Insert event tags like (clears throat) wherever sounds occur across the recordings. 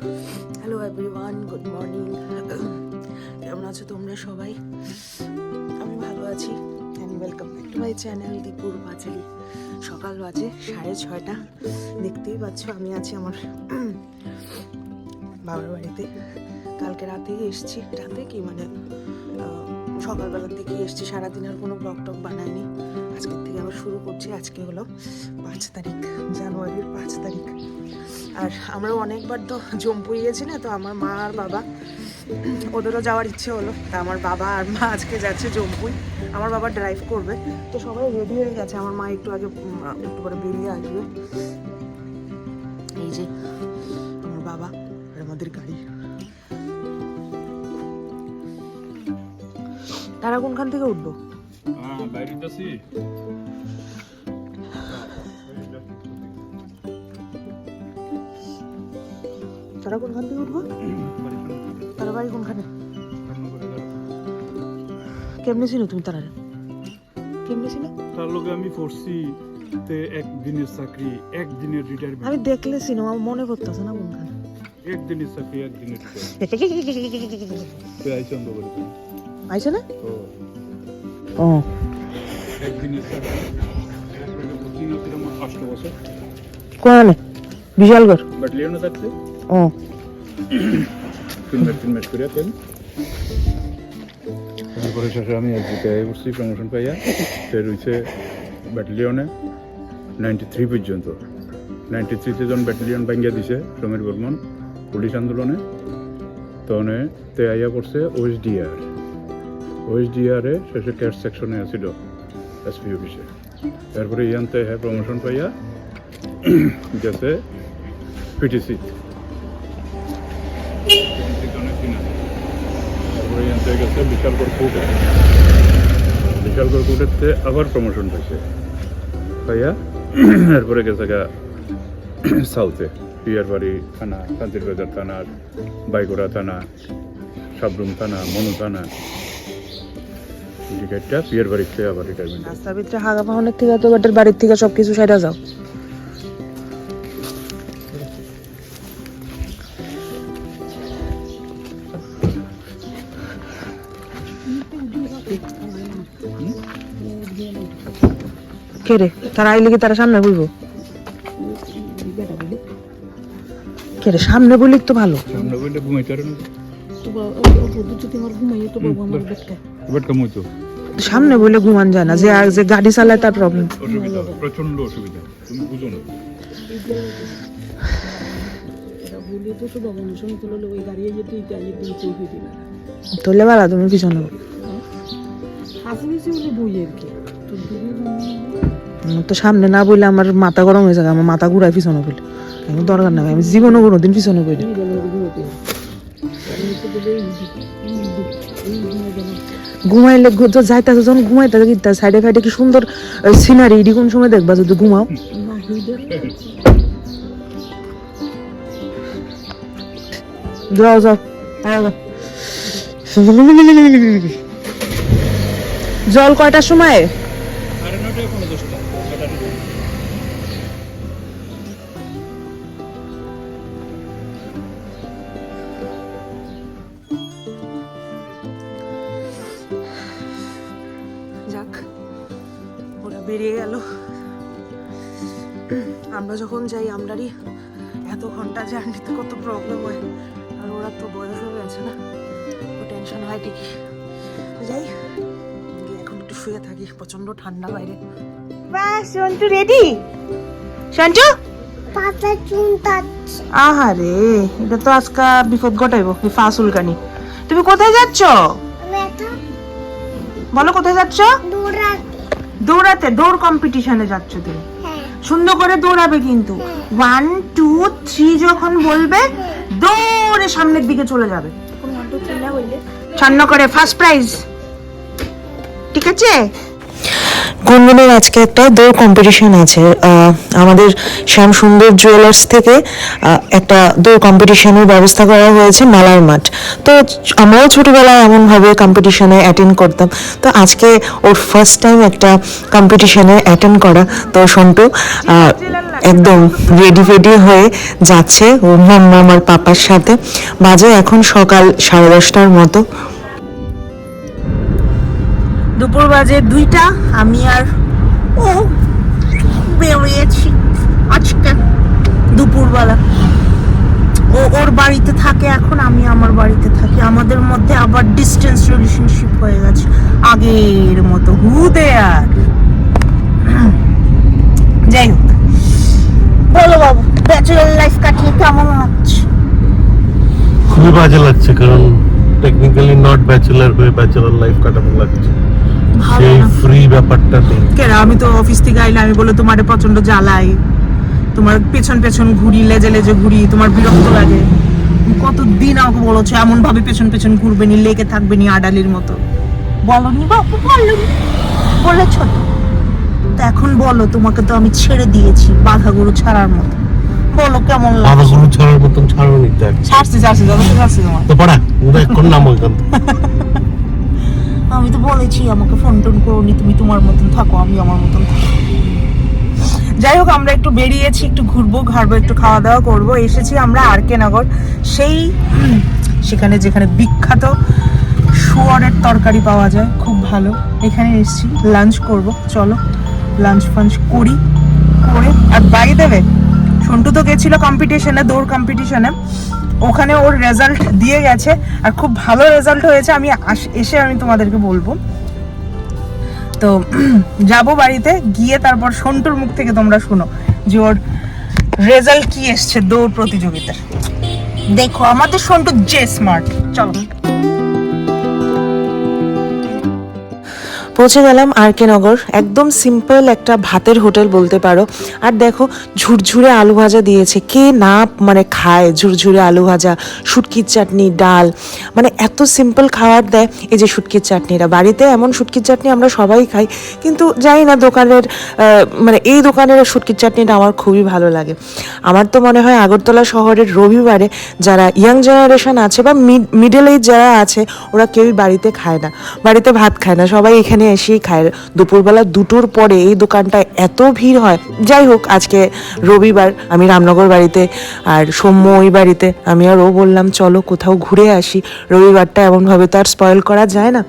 Hello everyone good morning কেমন আছো তোমরা সবাই? আমি ভালো আছি। And welcome back to my channel দীপুর পাঁচালি সকাল বাজে, সাড়ে ছয়টা। দেখতেই পাচ্ছ, আমি আছি আমার (clears throat) বাবার বাড়িতে। কালকে রাতেই এসছি। রাতে কি মানে সকালবেলার দিকে এসছি। সারাদিন আর কোনো ব্লগ টক বানাইনি। আজকের থেকে আবার শুরু করছি। আজকে হলো পাঁচ তারিখ, জানুয়ারির পাঁচ তারিখ। আর আমরা অনেকবার তো জম্পু গিয়েছি না, তো আমার মা আর বাবা, ওদেরও যাওয়ার ইচ্ছে হলো, তা আমার বাবা আর মা আজকে যাচ্ছে জম্পুই আমার বাবা ড্রাইভ করবে, তো সবাই রেডি হয়ে গেছে, আমার মা একটু আগে একটু পরে বেরিয়ে আসবে। এই যে আমার বাবা আর আমাদের গাড়ি। তারা কোনখান থেকে উঠবো তারা কোনখান থেকে উঠবো? তারা বাড়ি কোনখানে? কেমনে ছিল তুমি তারা কেমনে ছিল তার লগে আমি পড়ছি তে একদিনের চাকরি একদিনের আমি রিটায়ারমেন্ট দেখলে সিনেমা মনে করতেছে না কোনখানে। একদিনের চাকরি একদিনের retirement। তে আইছে অন্ধ করে আইছে না ও একদিনের চাকরি আমার কোনে বিশালগড়? ব্যাটালিয়নে থাকছে? ও। তিন ম্যাচ তিন ম্যাচ করে পেন তারপরে শেষে আমি এক্সিকায় করছি প্রমোশন পাইয়া। সে রয়েছে ব্যাটালিয়নে নাইনটি থ্রি পর্যন্ত। নাইনটি থ্রিতে যখন ব্যাটালিয়ন ভাঙ্গিয়া দিছে, সমীর বর্মন, পুলিশ আন্দোলনে, তখন তে আইয়া পড়ছে ওএসডিআর ওএসডিআরে শেষে ক্যাশ সেকশনে আছিল এসপি অফিসে তারপরে ইয়ানতে হ্যাঁ প্রমোশন পাইয়া গেছে পিটিসি বিশালগড় কোর্টে আবার প্রমোশন পাইছে পাইয়া এরপরে গেছে গা সাউথে পিয়ারবাড়ি থানা শান্তির বাজার থানার বাইগোড়া থানা সাবরুম থানা মনু থানা টিকিটটা পিয়ারবাড়ির থেকে আবার রিটায়ারমেন্ট হাগা পাহনের থেকে তো বাড়ির থেকে সবকিছু সাইডা যাও কে রে? তারা আইলে কি তারা সামনে বলব? কে রে সামনে বলি তো ভালো। সামনে বললে ঘুমাইতে পারে না। সামনে বলে ঘুমান যায় না যে যে গাড়ি চালায় তার প্রবলেম প্রচণ্ড অসুবিধা তুমি বুঝো না। তোলে বালা তুমি পিছনে আমার তো সামনে না বললে আমার মাথা গরম হয়ে যাবে আমার মাথা ঘুরায় পিছনে বলে আমি দরকার নাই, আমি জীবনে কোনোদিন পিছনে বলি। ঘুমাইলে তো যখন ঘুমাইতাছে কি সাইডে ফাইডে কি সুন্দর সিনারি এডি কোন সময় দেখবা যদি ঘুমাও? যাও যাও। জল কয়টার সময়? নয়টায় কোনো দশটা যাক, ওরা বেরিয়ে গেল। আমরা যখন যাই, আমরারই এত ঘণ্টা জার্নিতে কত প্রবলেম হয়। আর ওরা তো বয়স হয়ে গেছে না টেনশন হয় ঠিকই। যাই শুয়ে থাকি প্রচণ্ড ঠান্ডা বাইরে। বাস সন্টু রেডি সন্টু পাতা চুনতাচ্ছে আহারে এটা তো আজকা বিপদ ঘটাইব এই ফাসুল কানি তুমি কোথায় যাচ্ছ? বলো কোথায় যাচ্ছ? দৌড়াতে। দৌড়াতে দৌড় কম্পিটিশনে যাচ্ছ তুমি। হ্যাঁ। সুন্দর করে দৌড়াবে কিন্তু। ওয়ান টু থ্রি যখন বলবে দৌড়ে সামনের দিকে চলে যাবে। ছন্ন করে ফার্স্ট প্রাইজ ঠিক আছে? গুনগুনের আজকে একটা দৌড় কম্পিটিশন আছে। আমাদের শ্যাম সুন্দর জুয়েলার্স থেকে একটা দৌড় কম্পিটিশনের ব্যবস্থা করা হয়েছে মেলার মাঠ। তো আমরাও ছোটোবেলায় এমনভাবে কম্পিটিশনে অ্যাটেন্ড করতাম। তো আজকে ওর ফার্স্ট টাইম একটা কম্পিটিশনে অ্যাটেন্ড করা। তো সন্টু একদম রেডি ফেডি হয়ে যাচ্ছে ওর মাম্মা, আমার পাপার সাথে। বাজে এখন সকাল সাড়ে দশটার মতো। দুপুর বাজে দুইটা, আমি আর ও বেরিয়েছি আজকে দুপুরবেলা। ও ওর বাড়িতে থাকে এখন, আমি আমার বাড়িতে থাকি। আমাদের মধ্যে আবার ডিস্টেন্স রিলেশনশিপ হয়ে গেছে, আগের মতো। হুদে আর (clears throat) যাই হোক। বলো বাবু ব্যাচেলার লাইফ কাটিয়ে কেমন লাগছে? খুবই বাজে লাগছে, কারণ টেকনিক্যালি নট ব্যাচেলার হয়ে ব্যাচেলার লাইফ কাটানো লাগছে। সেই ফ্রি ব্যাপারটা নেই। কেন আমি তো অফিস থেকে আইলে আমি বলে তোমারে প্রচণ্ড জ্বালাই। তোমার পেছন পেছন ঘুরি লেজে লেজে ঘুরি তোমার বিরক্ত লাগে। কতদিন আমাকে বলেছ এমন ভাবে পেছন পেছন ঘুরবে নি লেগে থাকবে নি আডালির মতো। বলনি বাবু বলনি। বলেছ তো। তো এখন বলো তোমাকে তো আমি ছেড়ে দিয়েছি বাধা গরু ছাড়ার মতো। বলো কেমন লাগে বাবাগুলো ছাড়ার মতন ছাড়ো নি ছাড়ছি ছাড়ছি যথেষ্ট ছাড়ছি তোমার তো পাড়া দেখ কোন নাম ওইখান। (laughs) আমি তো বলেছি আমাকে ফোন টোন করোনি, তুমি তোমার মতন থাকো, আমি আমার মতন যাই হোক, আমরা একটু বেরিয়েছি, একটু ঘুরবো, ঘাড়বো, একটু খাওয়া দাওয়া করব। এসেছি আমরা আর কে নগর। সেই, সেখানে যেখানে বিখ্যাত শুয়ারের তরকারি পাওয়া যায়, খুব ভালো। এখানে এসেছি লাঞ্চ করব। চলো লাঞ্চ ফাঞ্চ করি, করে আর বাড়ি দেবে সন্টু তো গেছিল কম্পিটিশনে দৌড় কম্পিটিশনে ওখানে ওর রেজাল্ট দিয়ে গেছে আর খুব ভালো রেজাল্ট হয়েছে। আমি এসে আমি তোমাদেরকে বলব। তো (clears throat) যাব বাড়িতে, গিয়ে তারপর সন্টুর মুখ থেকে তোমরা শোনো যে ওর রেজাল্ট কি এসছে দৌড় প্রতিযোগিতার। দেখো, আমাদের সন্টু যে স্মার্ট চলো। পৌঁছে গেলাম আর কে নগর একদম সিম্পল একটা ভাতের হোটেল বলতে পারো। আর দেখো, ঝুরঝুরে আলু ভাজা দিয়েছে। কে না মানে খায় ঝুরঝুরে আলু ভাজা, শুটকির চাটনি, ডাল। মানে এত সিম্পল খাবার দেয় এই যে শুটকির চাটনিটা। বাড়িতে এমন শুটকির চাটনি আমরা সবাই খাই, কিন্তু জানি না দোকানের মানে এই দোকানের শুটকির চাটনিটা আমার খুবই ভালো লাগে। আমার তো মনে হয় আগরতলা শহরের রবিবারে যারা ইয়াং জেনারেশন আছে বা মিডল এজ যারা আছে, ওরা কেউই বাড়িতে খায় না। বাড়িতে ভাত খায় না। সবাই এখানে এসেই খায়। দুপুরবেলা দুটোর পরে এই দোকানটায় এত ভিড় হয়। যাই হোক, আজকে রবিবার আমি রামনগর বাড়িতে আর সৌম্য ওই বাড়িতে। আমি আর ও বললাম, চলো কোথাও ঘুরে আসি। রবিবারটা এমনভাবে তো আর স্পয়েল করা যায় না।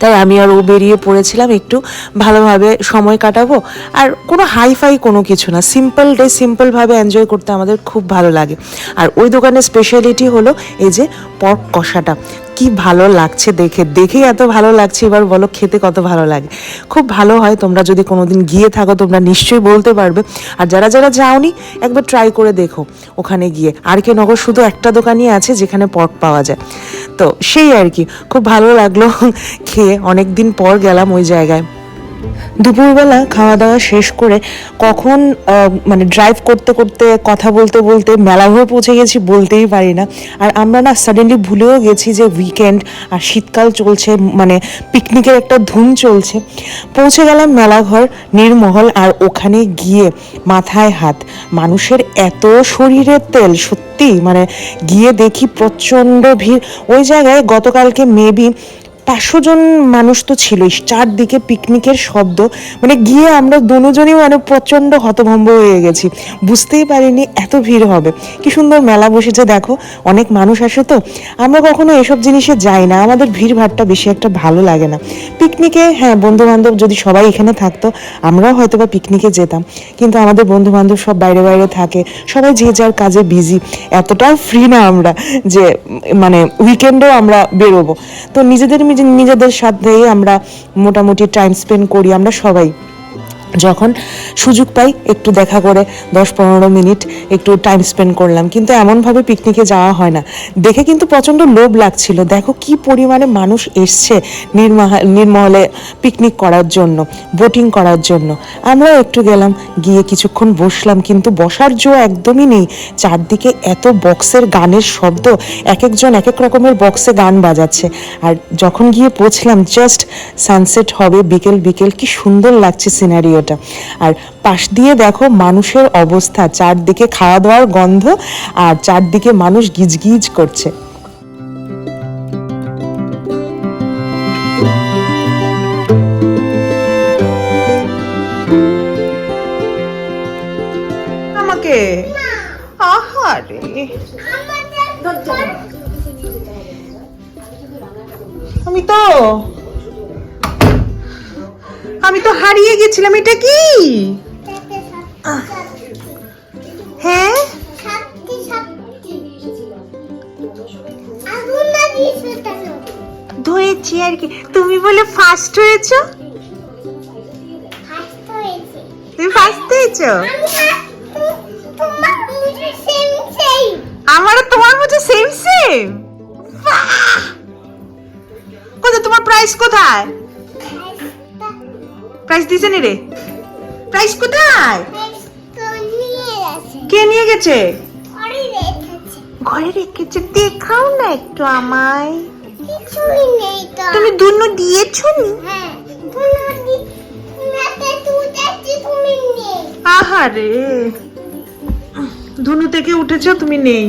তাই আমি আর ও বেরিয়ে পড়েছিলাম একটু ভালোভাবে সময় কাটাবো। আর কোনো হাইফাই কোনো কিছু না সিম্পল ডে সিম্পলভাবে এনজয় করতে আমাদের খুব ভালো লাগে। আর ওই দোকানের স্পেশালিটি হলো এই যে পর্ক কষাটা। কি ভালো লাগছে দেখে দেখেই এত ভালো লাগছে, এবার বলো খেতে কত ভালো লাগে। খুব ভালো হয় তোমরা যদি কোনোদিন গিয়ে থাকো, তোমরা নিশ্চয়ই বলতে পারবে। আর যারা যারা যাওনি, একবার ট্রাই করে দেখো ওখানে গিয়ে। আর কে নগর শুধু একটা দোকানই আছে যেখানে পর্ক পাওয়া যায়। তো সেই আর কি। খুব ভালো লাগল খেয়ে। অনেকদিন পর গেলাম ওই জায়গায়। দুপুরবেলা খাওয়া দাওয়া শেষ করে কখন মানে ড্রাইভ করতে করতে, কথা বলতে বলতে মেলা হয়ে পৌঁছে গেছি বলতেই পারি না। আর আমরা না সাডেনলি ভুলেও গেছি যে উইকেন্ড আর শীতকাল চলছে মানে পিকনিকের একটা ধুম চলছে। পৌঁছে গেলাম মেলাঘর, নির্মহল আর ওখানে গিয়ে মাথায় হাত। মানুষের এত শরীরের তেল সত্যি মানে গিয়ে দেখি প্রচণ্ড ভিড়। ওই জায়গায় গতকালকে মেবি পাঁচশো জন মানুষ তো ছিলই। চারদিকে পিকনিকের শব্দ। মানে গিয়ে আমরা দুজনই মানে প্রচণ্ড হতভম্ব হয়ে গেছি। বুঝতেই পারিনি এত ভিড় হবে। কি সুন্দর মেলা বসেছে, দেখো। অনেক মানুষ আসে তো। আমরা কখনো এসব জিনিসে যাই না। আমাদের ভিড় ভাড়টা বেশি একটা ভালো লাগে না। পিকনিকে হ্যাঁ বন্ধু বান্ধব যদি সবাই এখানে থাকতো, আমরাও হয়তো বা পিকনিকে যেতাম। কিন্তু আমাদের বন্ধু বান্ধব সব বাইরে বাইরে থাকে। সবাই যে যার কাজে বিজি। এতটাও ফ্রি না আমরা যে মানে উইকেন্ডেও আমরা বেরোবো। তো নিজেদের নিজে- নিজেদের সাথেই আমরা মোটামুটি টাইম স্পেন্ড করি আমরা সবাই। যখন সুযোগ পাই, একটু দেখা করে দশ পনেরো মিনিট একটু টাইম স্পেন্ড করলাম। কিন্তু এমনভাবে পিকনিকে যাওয়া হয় না। দেখে কিন্তু প্রচণ্ড লোভ লাগছিল। দেখো কি পরিমাণে মানুষ এসছে নির্মহা নির্মহলে পিকনিক করার জন্য বোটিং করার জন্য। আমরাও একটু গেলাম, গিয়ে কিছুক্ষণ বসলাম, কিন্তু বসার জো একদমই নেই। চারদিকে এত বক্সের গানের শব্দ এক একজন এক এক রকমের বক্সে গান বাজাচ্ছে। আর যখন গিয়ে পৌঁছলাম জাস্ট সানসেট হবে, বিকেল বিকেল, কি সুন্দর লাগছে সিনারিওটা আর পাশ দিয়ে দেখো মানুষের অবস্থা, চারদিকে খাওয়া দাওয়ার গন্ধ আর চারদিকে মানুষ গিজগিজ করছে। এটা কি? হ্যাঁ? ধুয়েছি আর কি। তুমি বলে ফার্স্ট হয়েছো? তুমি ফার্স্ট হয়েছো? আমারও তোমার মতো সেম সেম কোথায় তোমার প্রাইস কোথায়? প্রাইস দিছে নি রে? প্রাইস কোথায়? কে নিয়ে গেছে? ঘরে রেখেছে। দেখাও না একটু আমায়। তুমি দুনো দিয়েছ নি? আহারে। ধুনু থেকে উঠেছো, তুমি নেই।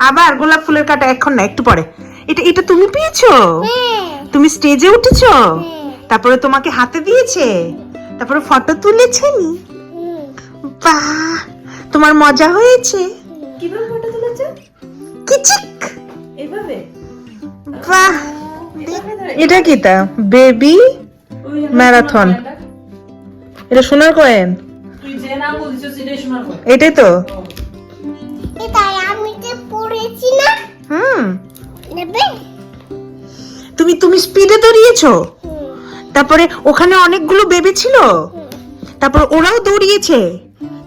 আবার গোলাপ ফুলের কাটা এখন না একটু পরে। এটা এটা তুমি পেয়েছ? হ্যাঁ। তুমি স্টেজে উঠেছো? হ্যাঁ। তারপরে তোমাকে হাতে দিয়েছে? তারপরে ফটো তুলেছে নি? হুম। বাহ তোমার মজা হয়েছে। কীভাবে ফটো তুলেছে? কিচিক। এভাবে? বাহ এটা কি তা? Baby marathon. এটা সোনার কয়েন? তুই যে নাম বলছিস সেটাই শোনার পর এটাই তো? পড়েছি না হুম। নেবে? তুমি তুমি স্পিডে দৌড়িয়েছো? তারপরে ওখানে অনেকগুলো বেবি ছিল? তারপর ওরাও দৌড়িয়েছে?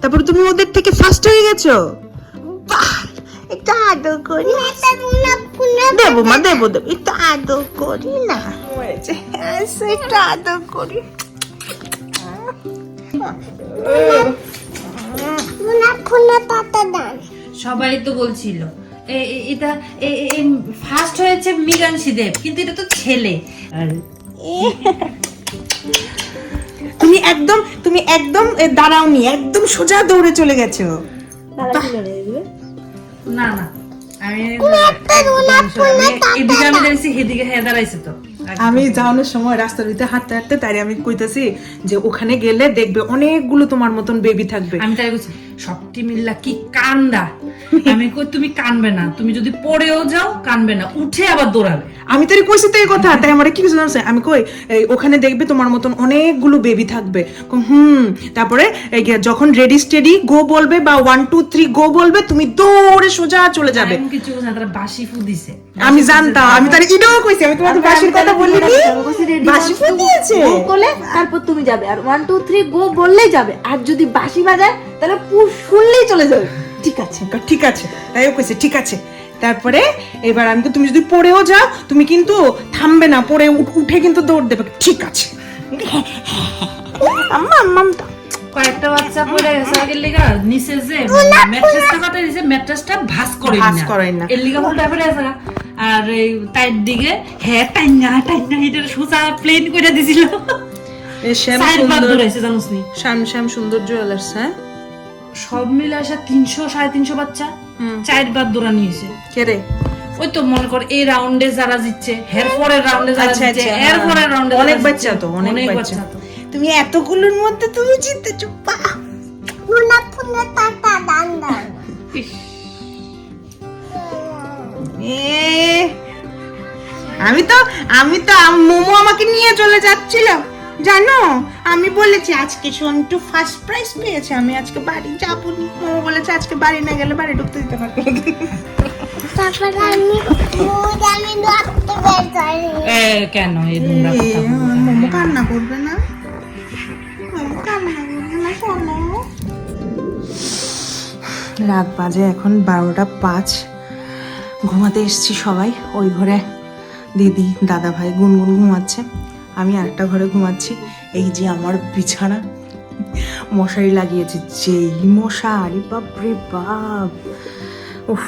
তারপরে তুমি ওদের থেকে ফার্স্ট হয়ে গেছো? বাহ একটা আদর করি। দেবো মা দেবো দেবো একটু আদর করি না। হয়েছে। আচ্ছা, একটু আদর করি। সবাই তো বলছিল। এটা ফার্স্ট হয়েছে মীরাংশী দেব কিন্তু এটা তো ছেলে। আর তুমি একদম তুমি একদম দাঁড়াওনি একদম সোজা দৌড়ে চলে গেছো। না না আমি হ্যাঁ দাঁড়াইছে তো। আমি যাওয়ানোর সময় রাস্তার ভিতরে হাঁটতে হাঁটতে তাই আমি কইতাছি যে ওখানে গেলে দেখবে অনেকগুলো তোমার মতন বেবি থাকবে। আমি তাই বলছি সবটি মিল্লা কি কান্দা? আমি কই তুমি কানবে না। তুমি যদি পড়েও যাও কানবে না। উঠে আবার দৌড়াবে। আমি তোর কইছি তো এই কথা তাই আমার কি কিছু জানছে আমি কই এই ওখানে দেখবে তোমার মতন অনেকগুলো বেবি থাকবে। হুম তারপরে এই যে যখন রেডি স্টেডি গো বলবে বা ওয়ান টু থ্রি গো বলবে তুমি দৌড়ে সোজা চলে যাবে। কিছু না তারা বাসি ফু দিছে। আমি জানতাম আমি তার ইডও কইছি আমি তোমাকে বাসির কথা বলিনি। বাসি ফুল দিয়েছে। করলে তারপর তুমি যাবে। আর ওয়ান টু থ্রি গো বললেই যাবে। আর যদি বাঁশি বাজায় তাহলে পুশ শুনলেই চলে যাবে। ঠিক আছে ঠিক আছে। তাইও কইছে ঠিক আছে। তারপরে এবার আমি তুমি যদি পড়েও যাও তুমি কিন্তু থামবে না পড়ে উঠে কিন্তু দৌড় দেবে। ঠিক আছে। আম্মা আম্মা কয়েকটা বাচ্চা পড়ে গেছে আগের লিগা নিচে যে ম্যাট্রেসটা কাটা দিছে? ম্যাট্রেসটা ভাঁজ করে না। এর লিগা উল্টা পড়ে আছে আর এই তাইর দিকে হ্যাঁ টাইনা টাইনা এটা সোজা প্লেন করে দিছিল। শ্যাম সুন্দর শ্যাম শ্যাম সুন্দর জুয়েলার্স হ্যাঁ? সব মিলে আসে তিনশো সাড়ে তিনশো বাচ্চা। চার বার দৌড়া নিয়েছে কে রে? ওই তো মনে কর এই রাউন্ডে যারা জিতছে হের পরের রাউন্ডে যারা আচ্ছা, জিতছে আচ্ছা, এর হ্যাঁ। পরের রাউন্ডে অনেক বাচ্চা তো, অনেক বাচ্চা। তো। তুমি এতগুলোর মধ্যে তুমি জিতেছো বাহ! দুনা পাতা দান আমি তো আমি তো মোমো আমাকে নিয়ে চলে যাচ্ছিল। জানো আমি বলেছি আজকে সন্টু ফার্স্ট প্রাইজ পেয়েছে আমি আজকে বাড়ি যাব নি মোমো বলেছে আজকে বাড়ি না গেলে বাড়ি ঢুকতে দিতে পারব না। আমি আমি রাখতে এ, কেন? এই নোংরা এ, কথা বলব? আমার মোমো কান্না করবে না। মোমো কান্না করবে না শোনো। রাত বাজে এখন বারোটা পাঁচ। ঘুমাতে এসছি সবাই ওই ঘরে। দিদি দাদা ভাই গুনগুন ঘুমাচ্ছে। আমি আরেকটা ঘরে ঘুমাচ্ছি। এই যে আমার বিছানা। মশারি লাগিয়েছি। যেই মশা আরে বাপ। রে বাপ উফ,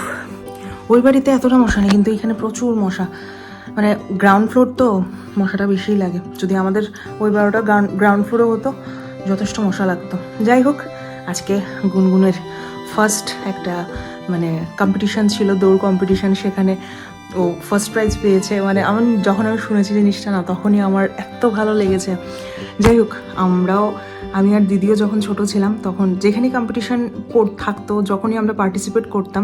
ওই বাড়িতে এতটা মশা নেই, কিন্তু এখানে প্রচুর মশা। মানে গ্রাউন্ড ফ্লোর তো মশাটা বেশিই লাগে। যদি আমাদের ওই বারোটা গ্রাউন্ড ফ্লোরও হতো, যথেষ্ট মশা লাগতো। যাই হোক, আজকে গুনগুনের ফার্স্ট একটা মানে কম্পিটিশান ছিল, দৌড় কম্পিটিশান সেখানে। ও ফার্স্ট প্রাইজ পেয়েছে। মানে আমার যখন আমি শুনেছি জিনিসটা না তখনই আমার এত ভালো লেগেছে। যাই হোক আমরাও আমি আর দিদিও যখন ছোট ছিলাম তখন যেখানে কম্পিটিশান থাকতো যখনই আমরা পার্টিসিপেট করতাম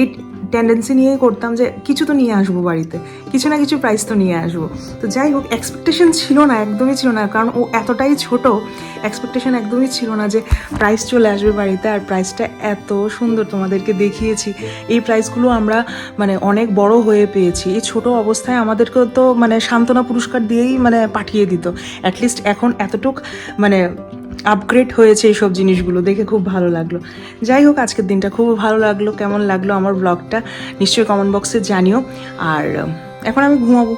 এই টেন্ডেন্সি নিয়েই করতাম যে কিছু তো নিয়ে আসব বাড়িতে, কিছু না কিছু প্রাইজ তো নিয়ে আসব। তো যাই হোক এক্সপেকটেশন ছিল না, একদমই ছিল না, কারণ ও এতটাই ছোট এক্সপেকটেশন একদমই ছিল না যে প্রাইজ চলে আসবে বাড়িতে আর প্রাইজটা এত সুন্দর তোমাদেরকে দেখিয়েছি। এই প্রাইজগুলো আমরা মানে অনেক বড় হয়ে পেয়েছি। এই ছোট অবস্থায় আমাদেরকে তো মানে সান্ত্বনা পুরস্কার দিয়েই মানে পাঠিয়ে দিত। অ্যাটলিস্ট এখন এতটুক মানে আপগ্রেড হয়েছে এইসব জিনিসগুলো। দেখে খুব ভালো লাগল। যাই হোক, আজকের দিনটা খুব ভালো লাগল। কেমন লাগল আমার ব্লগটা নিশ্চয়ই কমেন্ট বক্সে জানিও। আর এখন আমি ঘুমাবো।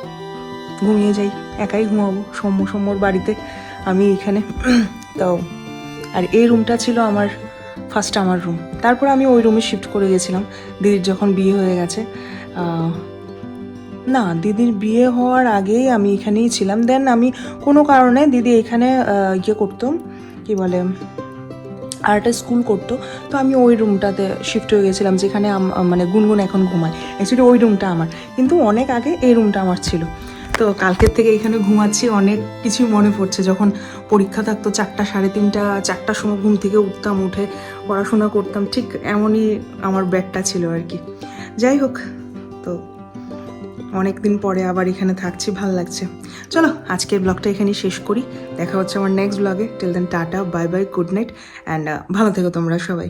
ঘুমিয়ে যাই। একাই ঘুমাবো। সৌম্য, সৌম্যর বাড়িতে আমি এখানে। তো, আর এই রুমটা ছিল আমার ফার্স্ট আমার রুম তারপর আমি ওই রুমে শিফট করে গেছিলাম। দিদির যখন বিয়ে হয়ে গেছে না, দিদির বিয়ে হওয়ার আগেই আমি এখানেই ছিলাম। দেন আমি কোনো কারণে দিদি এখানে ইয়ে করতাম কি বলে আর্টের স্কুল করতো, তো আমি ওই রুমটাতে শিফট হয়ে গেছিলাম, যেখানে মানে গুনগুন এখন ঘুমায়। অ্যাকচুয়ালি ওই রুমটা আমার। কিন্তু অনেক আগে এই রুমটা আমার ছিল। তো কালকের থেকে এখানে ঘুমাচ্ছি, অনেক কিছুই মনে পড়ছে। যখন পরীক্ষা থাকতো চারটা, সাড়ে তিনটা, চারটার সময় ঘুম থেকে উঠতাম, উঠে পড়াশোনা করতাম। ঠিক এমনই আমার ব্যাগটা ছিল আর কি। যাই হোক, তো অনেক দিন পরে আবার এখানে থাকছি, ভালো লাগছে। চলো, আজকের ব্লগটা এখানেই শেষ করি। দেখা হচ্ছে আমার নেক্সট ব্লগে till then tata bye bye good night and ভালো থেকো তোমরা সবাই।